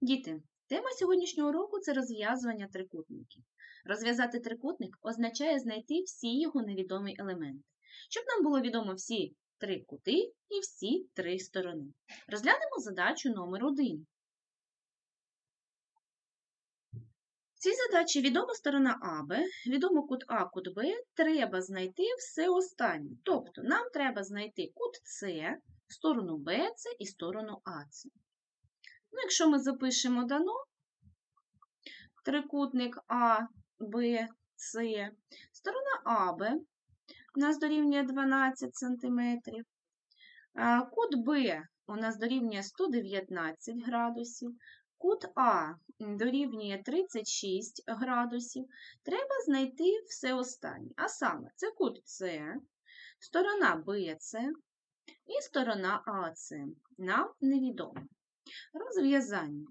Діти, тема сьогоднішнього уроку це розв'язування трикутників. Розв'язати трикутник означає знайти всі його невідомі елементи, щоб нам було відомо всі три кути і всі три сторони. Розглянемо задачу номер 1. В цій задачі відома сторона АБ, відомо кут А, кут Б, треба знайти все останнє. Тобто нам треба знайти кут С, сторону БЦ і сторону АЦ. Ну, якщо ми запишемо дано трикутник А, Б, С, сторона АБ у нас дорівнює 12 см, кут Б у нас дорівнює 119 градусів, кут А дорівнює 36 градусів. Треба знайти все останнє. А саме, це кут С, сторона БЦ і сторона АЦ. Нам невідомо. Розв'язання.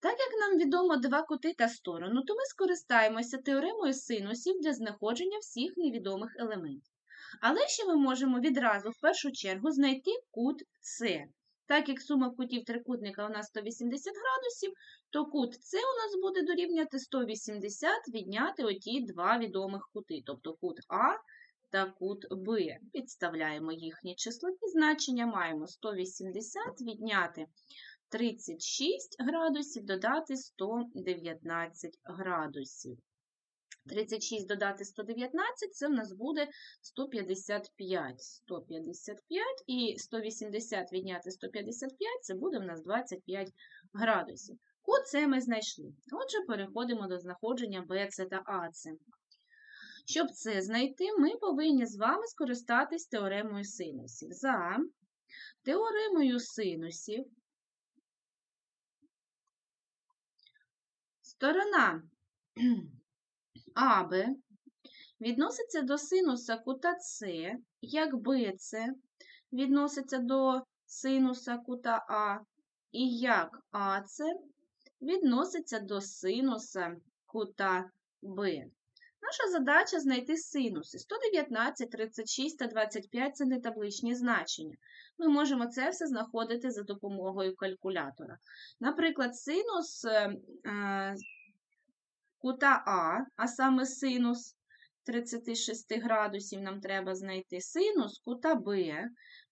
Так як нам відомо два кути та сторону, то ми скористаємося теоремою синусів для знаходження всіх невідомих елементів. Але ще ми можемо відразу в першу чергу знайти кут С. Так як сума кутів трикутника у нас 180 градусів, то кут С у нас буде дорівняти 180 відняти оті два відомих кути, тобто кут А та кут Б. Підставляємо їхні числові значення, маємо 180 відняти 36 градусів, додати 119 градусів. 36 додати 119 це в нас буде 155. 155 і 180 відняти 155 це буде в нас 25 градусів. Кут це ми знайшли. Отже, переходимо до знаходження BC та AC. Щоб це знайти, ми повинні з вами скористатись теоремою синусів. За теоремою синусів сторона АБ відноситься до синуса кута С, як БЦ відноситься до синуса кута А, і як АЦ відноситься до синуса кута Б. Наша задача знайти синуси. 119, 36 та 25 це не табличні значення. Ми можемо це все знаходити за допомогою калькулятора. Наприклад, синус е, кута А, а саме синус 36 градусів нам треба знайти синус кута Б,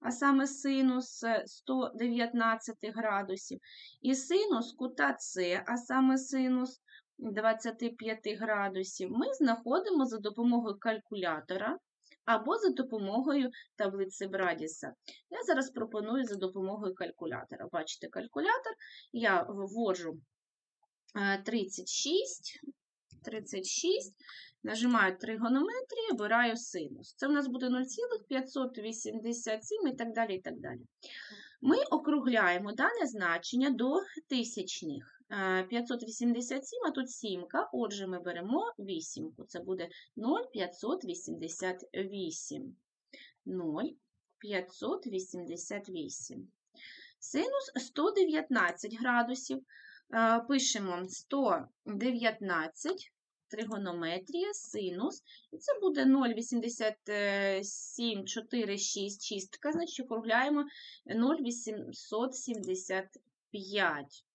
а саме синус 119 градусів, і синус кута С, а саме синус 25 градусів, ми знаходимо за допомогою калькулятора або за допомогою таблиці Брадіса. Я зараз пропоную за допомогою калькулятора. Бачите, калькулятор, я ввожу 36, 36, нажимаю тригонометрію, обираю синус. Це в нас буде 0,587 і так далі. і так далі. Ми округляємо дане значення до тисячних. 587, а тут сімка, отже, ми беремо вісімку. Це буде 0,588. 0,588. Синус 119 градусів. Пишемо 119 тригонометрія, синус, і це буде 0,8746, шістка, значить округляємо 0,875.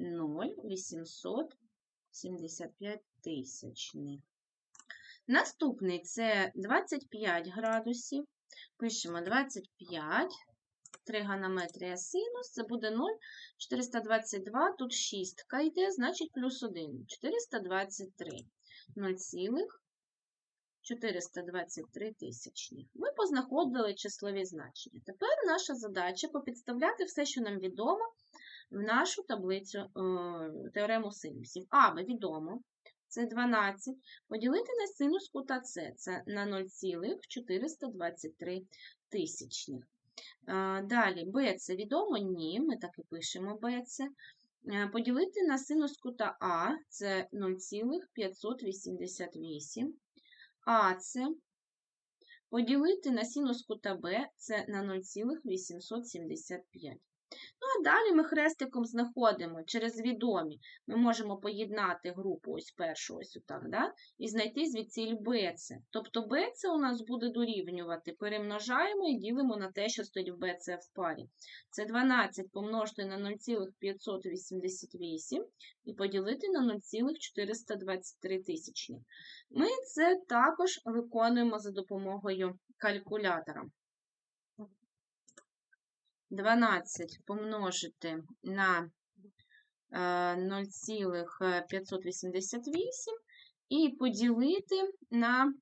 0,875 тисячних. Наступний це 25 градусів. Пишемо 25, тригонометрія синус, це буде 0, 422, тут шістка йде, значить плюс 1, 423, 0,423 тисячних. Ми познаходили числові значення. Тепер наша задача попідставляти все, що нам відомо, в нашу таблицю е, теорему синусів. А, відомо, це 12. Поділити на синус кута С, це на 0,423 тисячних. Е, далі, Б це відомо? Ні, ми так і пишемо Б це. Е, поділити на синус кута А це 0,588. А це поділити на синус кута Б це на 0,875. Ну, а далі ми хрестиком знаходимо через відомі. Ми можемо поєднати групу ось першу, ось отак, да? і знайти звідсіль BC. Тобто BC у нас буде дорівнювати. Перемножаємо і ділимо на те, що стоїть в BC в парі. Це 12 помножити на 0,588 і поділити на 0,423 тисячні. Ми це також виконуємо за допомогою калькулятора. 12 помножити на е, 0,588 і поділити на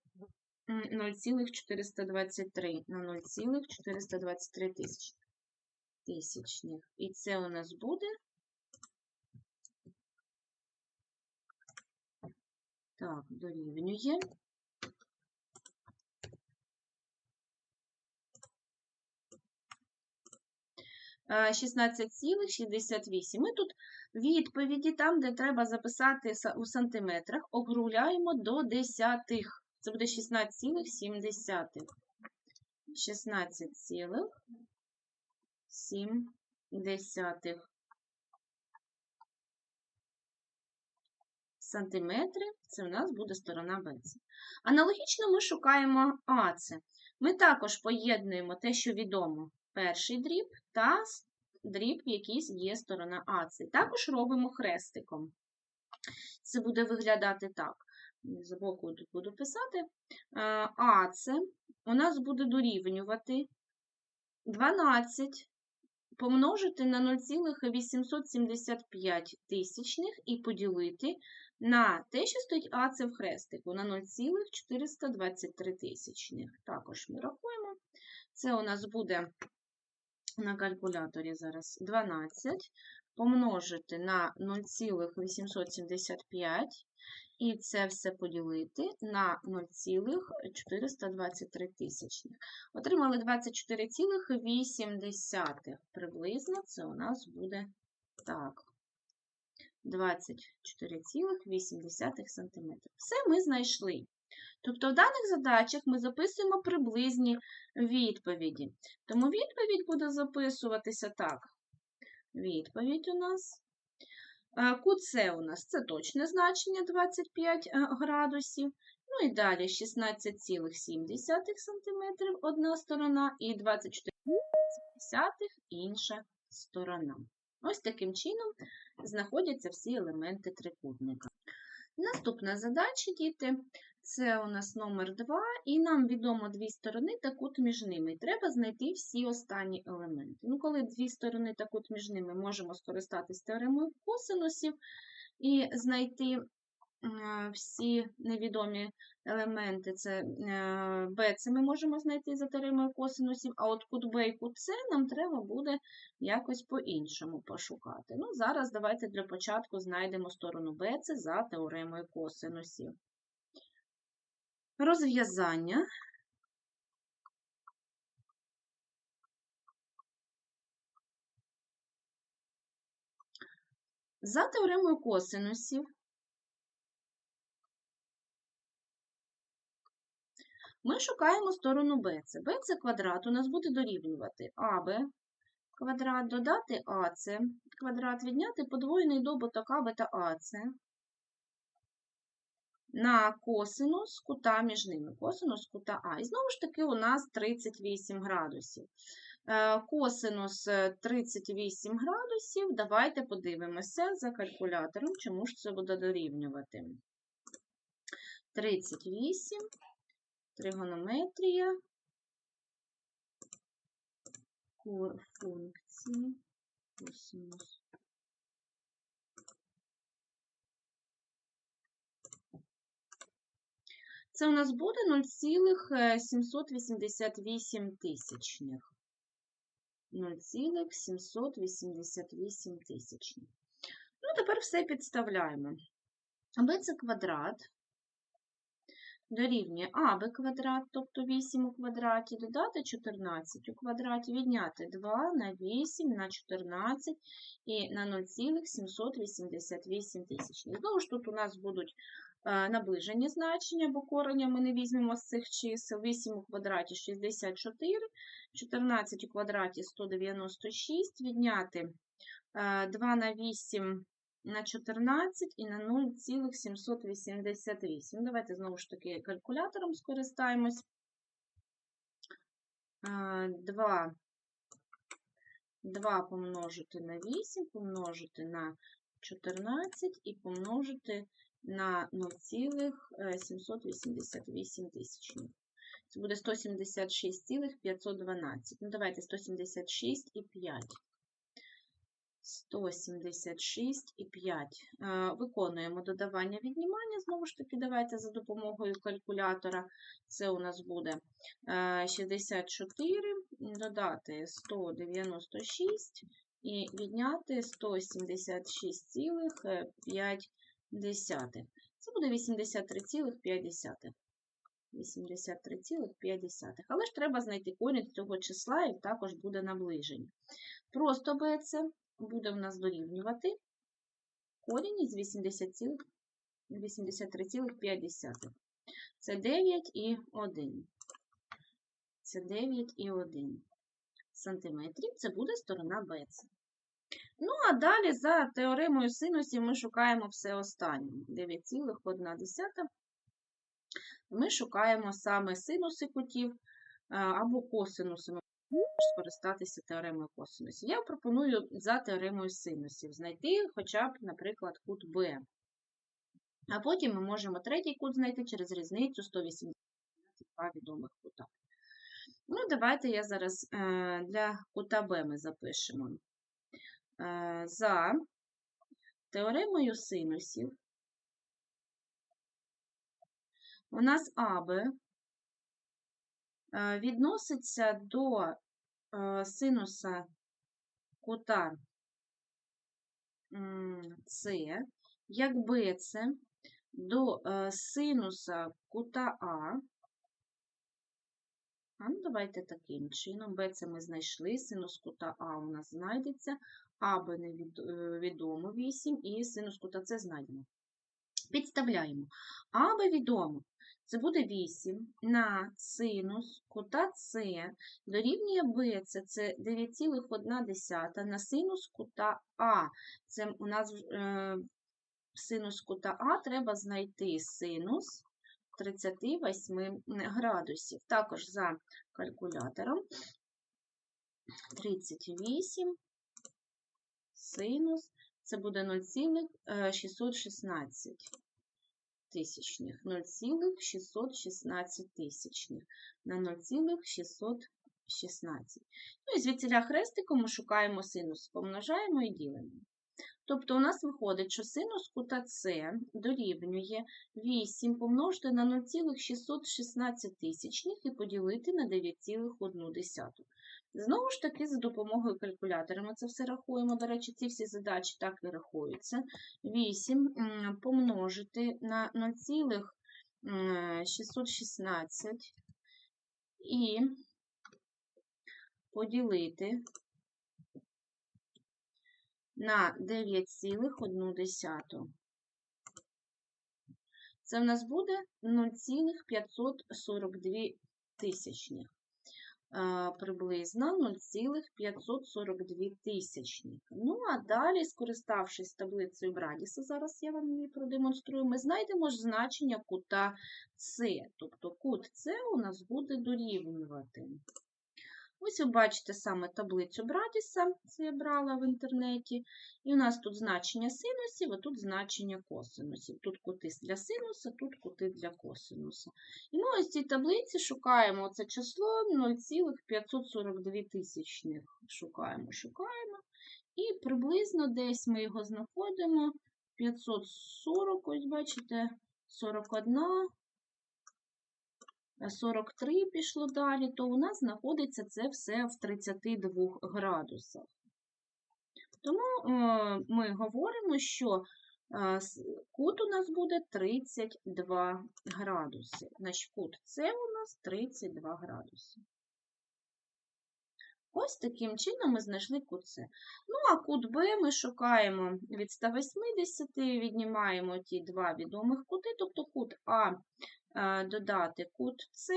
м, 0,423 на 0,423 тисяч- тисячних. І це у нас буде так, дорівнює. 16,68. Ми тут відповіді, там, де треба записати у сантиметрах, округляємо до десятих. Це буде 16,7. 16,7 сантиметри. Це у нас буде сторона БЦ. Аналогічно ми шукаємо АЦ. Ми також поєднуємо те, що відомо, перший дріб та дріб, якій є сторона АЦ. Також робимо хрестиком. Це буде виглядати так. З боку тут буду писати. Е, АЦ у нас буде дорівнювати 12 помножити на 0,875 тисячних і поділити на те, що стоїть АЦ в хрестику, на 0,423 тисячних. Також ми рахуємо. Це у нас буде на калькуляторі зараз 12 помножити на 0,875 і це все поділити на 0,423 тисячних. Отримали 24,8 приблизно. Це у нас буде так. 24,8 см. Все ми знайшли. Тобто в даних задачах ми записуємо приблизні відповіді. Тому відповідь буде записуватися так. Відповідь у нас. Е, Кут С у нас це точне значення 25 е, градусів. Ну і далі 16,7 см одна сторона і 24,7 інша сторона. Ось таким чином знаходяться всі елементи трикутника. Наступна задача, діти, це у нас номер 2, і нам відомо дві сторони та кут між ними. Треба знайти всі останні елементи. Ну, коли дві сторони та кут між ними можемо скористатися теоремою косинусів і знайти е, всі невідомі елементи. Це е, b це ми можемо знайти за теоремою косинусів, а от кут b і кут c нам треба буде якось по-іншому пошукати. Ну, зараз давайте для початку знайдемо сторону b це за теоремою косинусів. Розв'язання. За теоремою косинусів ми шукаємо сторону BC. BC квадрат у нас буде дорівнювати AB квадрат, додати AC квадрат, відняти подвоєний добуток АБ та АЦ на косинус кута між ними. Косинус кута А. І знову ж таки у нас 38 градусів. Е, Косинус е, 38 градусів. Давайте подивимося за калькулятором, чому ж це буде дорівнювати. 38, тригонометрія, функції, косинус. Це у нас буде 0,788 тисячних. 0,788 тисячних. Ну, тепер все підставляємо. це квадрат дорівнює аб квадрат, тобто 8 у квадраті, додати 14 у квадраті, відняти 2 на 8 на 14 і на 0,788 тисячних. Знову ж тут у нас будуть е, наближені значення, бо корення ми не візьмемо з цих чисел. 8 у квадраті 64 14 у квадраті 196, відняти е, 2 на 8 на 14 і на 0,788. Давайте знову ж таки калькулятором скористаємось. 2 2 помножити на 8, помножити на 14 і помножити на 0,788 тисячних. Це буде 176,512. Ну, давайте 176,5. 176,5. Е, виконуємо додавання віднімання. Знову ж таки, давайте за допомогою калькулятора. Це у нас буде е, 64, додати 196 і відняти 176,5. Це буде 83,5. 83,5. Але ж треба знайти корінь цього числа, і також буде наближення. Просто БЦ буде в нас дорівнювати корінь із 83,5. Це 9 і 1. Це 9 і 1 сантиметрів. Це буде сторона BC. Ну, а далі за теоремою синусів ми шукаємо все останнє. 9,1. Ми шукаємо саме синуси кутів або косинуси. Скористатися теоремою косинусів. Я пропоную за теоремою синусів знайти хоча б, наприклад, кут Б. А потім ми можемо третій кут знайти через різницю 182 відомих кута. Ну, давайте я зараз для кута Б ми запишемо. За теоремою синусів у нас АБ відноситься до синуса кута С, як БЦ до синуса кута А. А ну, давайте таким чином. БЦ ми знайшли, синус кута А у нас знайдеться, АБ невідомо 8 і синус кута С знайдемо. Підставляємо. АБ відомо. Це буде 8 на синус кута С дорівнює це, це 9,1 на синус кута А. Це у нас е, синус кута А треба знайти синус 38 градусів. Також за калькулятором 38 синус, це буде 0,616 тисячних, 0,616 тисячних на 0,616. Ну і звідсіля хрестиком ми шукаємо синус, помножаємо і ділимо. Тобто у нас виходить, що синус кута С дорівнює 8 помножити на 0,616 тисячних і поділити на 9,1. Знову ж таки, за допомогою калькулятора ми це все рахуємо. До речі, ці всі задачі так і рахуються. 8 помножити на 0,616 і поділити на 9,1. Це в нас буде 0,542 тисячних. Приблизно 0,542 тисячних. Ну, а далі, скориставшись таблицею Брадіса, зараз я вам її продемонструю, ми знайдемо ж значення кута С. Тобто кут С у нас буде дорівнювати. Ось ви бачите саме таблицю Брадіса, це я брала в інтернеті. І у нас тут значення синусів, а тут значення косинусів. Тут кути для синуса, тут кути для косинуса. І ми ось в цій таблиці шукаємо це число 0,542 тисячних. Шукаємо, шукаємо. І приблизно десь ми його знаходимо 540, ось бачите, 41. 43 пішло далі, то у нас знаходиться це все в 32 градусах. Тому е, ми говоримо, що е, кут у нас буде 32 градуси. Значить, кут С у нас 32 градуси. Ось таким чином ми знайшли кут С. Ну, а кут Б ми шукаємо від 180, віднімаємо ті два відомих кути, тобто кут А додати кут С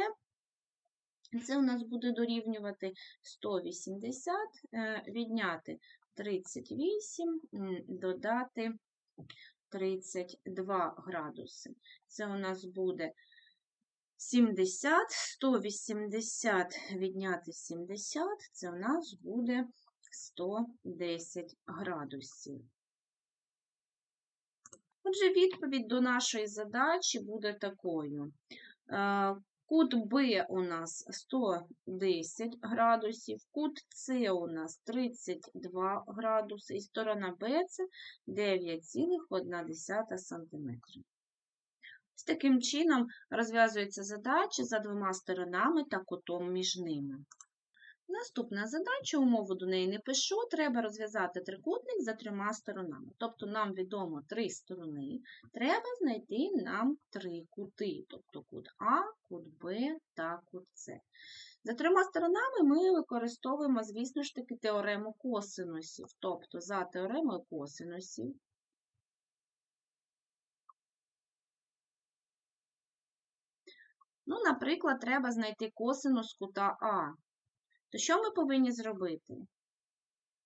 Це у нас буде дорівнювати 180, е, відняти 38, додати 32 градуси. Це у нас буде 70, 180 відняти 70, це у нас буде 110 градусів. Отже, відповідь до нашої задачі буде такою. Е, Кут Б у нас 110 градусів, кут С у нас 32 градуси, і сторона Б це 9,1 см. Ось таким чином розв'язується задача за двома сторонами та кутом між ними. Наступна задача, умову до неї не пишу, треба розв'язати трикутник за трьома сторонами. Тобто нам відомо три сторони, треба знайти нам три кути, тобто кут А, кут Б та кут С. За трьома сторонами ми використовуємо, звісно ж таки, теорему косинусів. Тобто за теоремою косинусів Ну, наприклад, треба знайти косинус кута А. То що ми повинні зробити?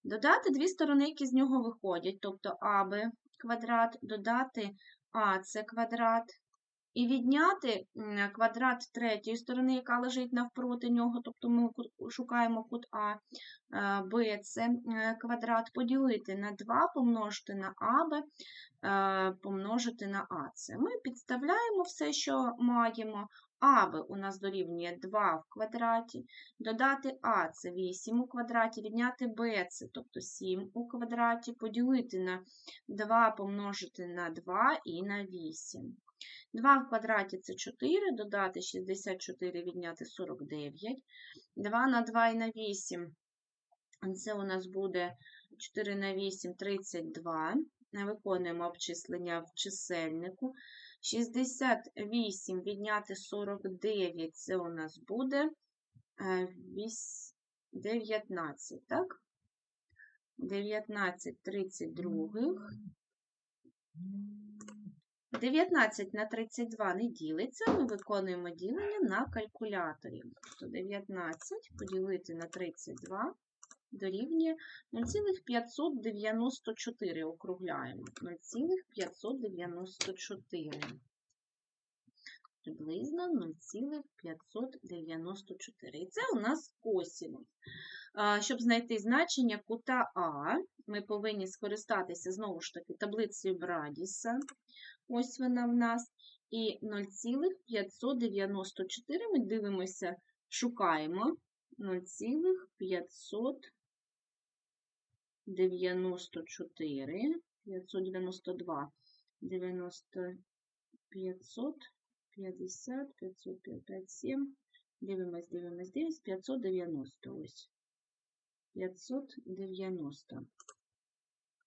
Додати дві сторони, які з нього виходять, тобто АБ квадрат, додати АС квадрат, і відняти квадрат третьої сторони, яка лежить навпроти нього, тобто ми шукаємо кут А, е, квадрат, поділити на 2, помножити на АБ, е, помножити на АС. Ми підставляємо все, що маємо. АБ у нас дорівнює 2 в квадраті, додати А це 8 у квадраті, відняти Б це, тобто 7 у квадраті, поділити на 2 помножити на 2 і на 8. 2 в квадраті це 4, додати 64, відняти 49. 2 на 2 і на 8. Це у нас буде 4 на 8 32. Виконуємо обчислення в чисельнику. 68 відняти 49, це у нас буде 19, е, так? 19 32. 19 на 32 не ділиться, ми виконуємо ділення на калькуляторі. Тобто 19 поділити на 32 дорівнює 0,594 округляємо. 0,594. Приблизно 0,594. І це у нас косінус. Щоб знайти значення кута А, ми повинні скористатися, знову ж таки, таблицею Брадіса. Ось вона в нас. І 0,594 ми дивимося, шукаємо 0,594. 94, 592, 90, 550, 557, дивимось, дивимось, дивимось, 590, ось. 590.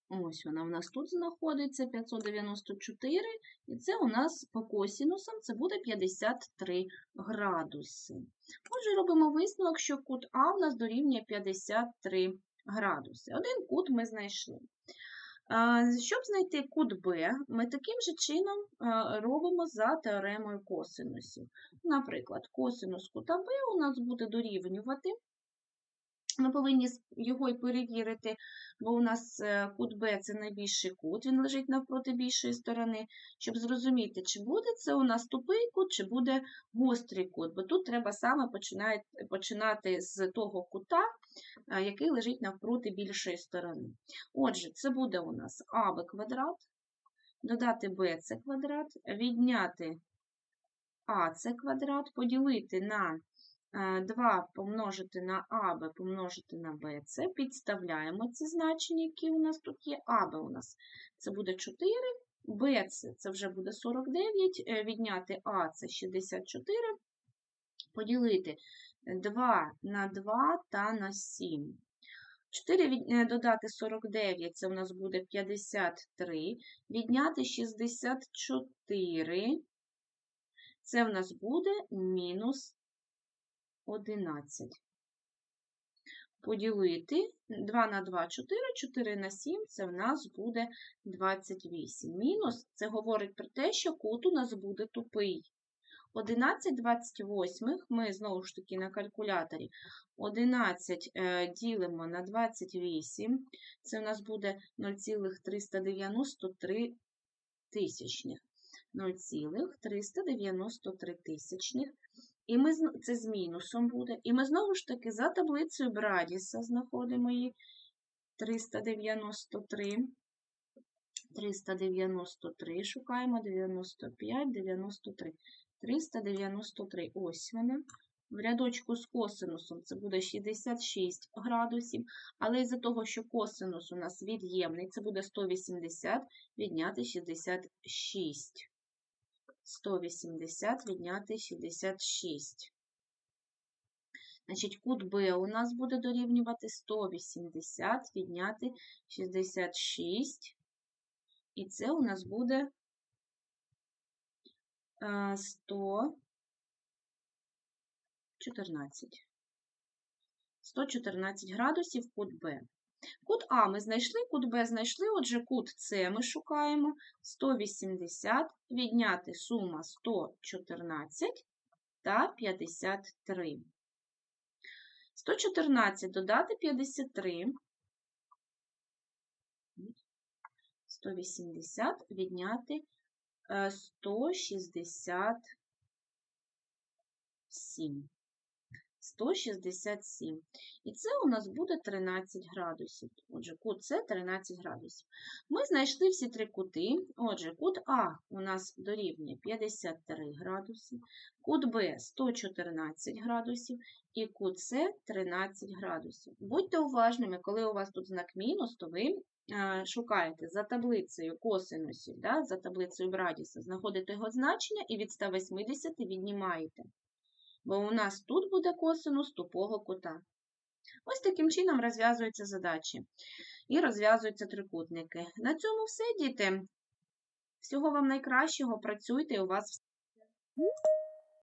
Ось вона в нас тут знаходиться, 594, і це у нас по косінусам це буде 53 градуси. Отже, робимо висновок, що кут А у нас дорівнює 53 градуси. Один кут ми знайшли. Щоб знайти кут Б, ми таким же чином робимо за теоремою косинусів. Наприклад, косинус кута Б у нас буде дорівнювати ми повинні його й перевірити, бо у нас е, кут Б це найбільший кут, він лежить навпроти більшої сторони, щоб зрозуміти, чи буде це у нас тупий кут, чи буде гострий кут. Бо тут треба саме починати з того кута, е, який лежить навпроти більшої сторони. Отже, це буде у нас АБ квадрат, додати БЦ квадрат, відняти АЦ квадрат, поділити на 2 е, помножити на АБ помножити на БЦ, підставляємо ці значення, які у нас тут є. АБ у нас це буде 4, БЦ це вже буде 49, е, відняти А це 64, поділити 2 на 2 та на 7. 4 е, додати 49, це у нас буде 53, відняти 64, це в нас буде мінус 11. Поділити 2 на 2 4, 4 на 7 це в нас буде 28. Мінус це говорить про те, що кут у нас буде тупий. 11 28 ми знову ж таки на калькуляторі 11 е, ділимо на 28, це у нас буде 0,393 тисячних. 0,393 тисячних. І ми, це з мінусом буде. І ми знову ж таки за таблицею Брадіса знаходимо її 393. 393, шукаємо 95, 93. 393. Ось вона. В рядочку з косинусом це буде 66 градусів, але із-за того, що косинус у нас від'ємний, це буде 180 відняти 66. 180 відняти 66. Значить, кут Б у нас буде дорівнювати 180 відняти 66. І це у нас буде е, 114. 114 градусів кут Б. Кут А ми знайшли, кут Б знайшли, отже, кут С ми шукаємо 180, відняти сума 114 та 53. 114 додати 53. 180 відняти е, 167. 167. І це у нас буде 13 градусів. Отже, кут С 13 градусів. Ми знайшли всі три кути. Отже, кут А у нас дорівнює 53 градуси, кут Б 114 градусів і кут С 13 градусів. Будьте уважними, коли у вас тут знак мінус, то ви е, шукаєте за таблицею косинусів, да, за таблицею Брадіса, знаходите його значення і від 180 віднімаєте бо у нас тут буде косинус тупого кута. Ось таким чином розв'язуються задачі і розв'язуються трикутники. На цьому все, діти. Всього вам найкращого, працюйте, у вас все.